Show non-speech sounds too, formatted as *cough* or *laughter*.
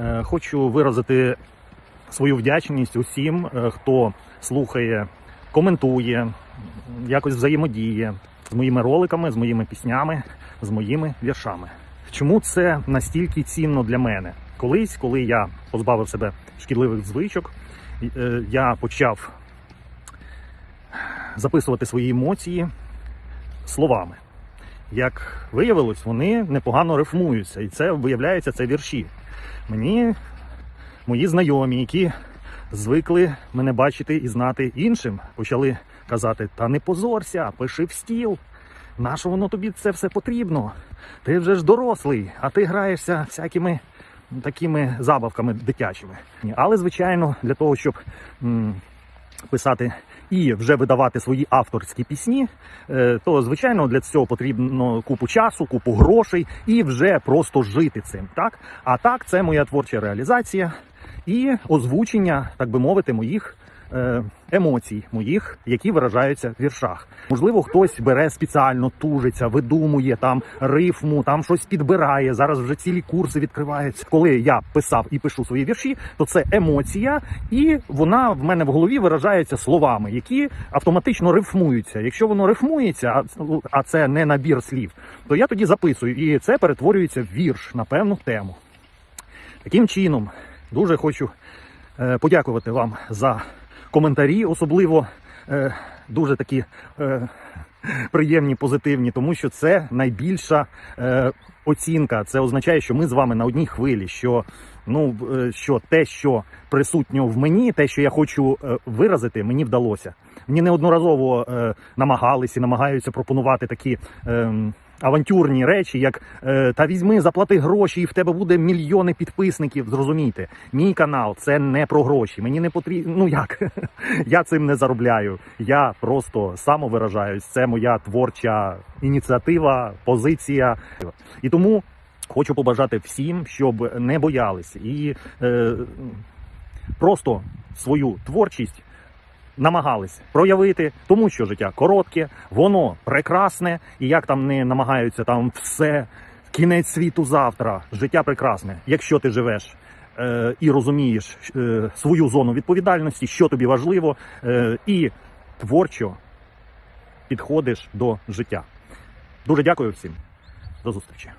Е, Хочу виразити свою вдячність усім, е, хто слухає, коментує, якось взаємодіє з моїми роликами, з моїми піснями, з моїми віршами. Чому це настільки цінно для мене? Колись, коли я позбавив себе шкідливих звичок, е, я почав записувати свої емоції словами. Як виявилось, вони непогано рифмуються, і це виявляється це вірші. Мені мої знайомі, які звикли мене бачити і знати іншим, почали казати: та не позорся, пиши в стіл. Нащо воно тобі це все потрібно? Ти вже ж дорослий, а ти граєшся всякими такими забавками дитячими. Але, звичайно, для того, щоб писати і вже видавати свої авторські пісні, е, то звичайно для цього потрібно купу часу, купу грошей і вже просто жити цим. Так а так, це моя творча реалізація і озвучення, так би мовити, моїх. Е, Емоцій моїх, які виражаються в віршах. Можливо, хтось бере спеціально, тужиться, видумує там рифму, там щось підбирає. Зараз вже цілі курси відкриваються. Коли я писав і пишу свої вірші, то це емоція, і вона в мене в голові виражається словами, які автоматично рифмуються. Якщо воно рифмується, а, це не набір слів, то я тоді записую, і це перетворюється в вірш на певну тему. Таким чином, дуже хочу е, подякувати вам за коментарі, особливо е, дуже такі е, приємні, позитивні, тому що це найбільша е, оцінка. Це означає, що ми з вами на одній хвилі. Що ну е, що те, що присутньо в мені, те, що я хочу е, виразити, мені вдалося. Мені неодноразово е, намагалися і намагаються пропонувати такі. Е, Авантюрні речі, як е, та візьми, заплати гроші, і в тебе буде мільйони підписників. Зрозумійте, мій канал це не про гроші. Мені не потрібно. Ну як *laughs* я цим не заробляю. Я просто самовиражаюсь. Це моя творча ініціатива, позиція. І тому хочу побажати всім, щоб не боялись і е, просто свою творчість намагались проявити, тому що життя коротке, воно прекрасне, і як там не намагаються там все, кінець світу завтра, життя прекрасне. Якщо ти живеш е, і розумієш е, свою зону відповідальності, що тобі важливо, е, і творчо підходиш до життя. Дуже дякую всім. До зустрічі.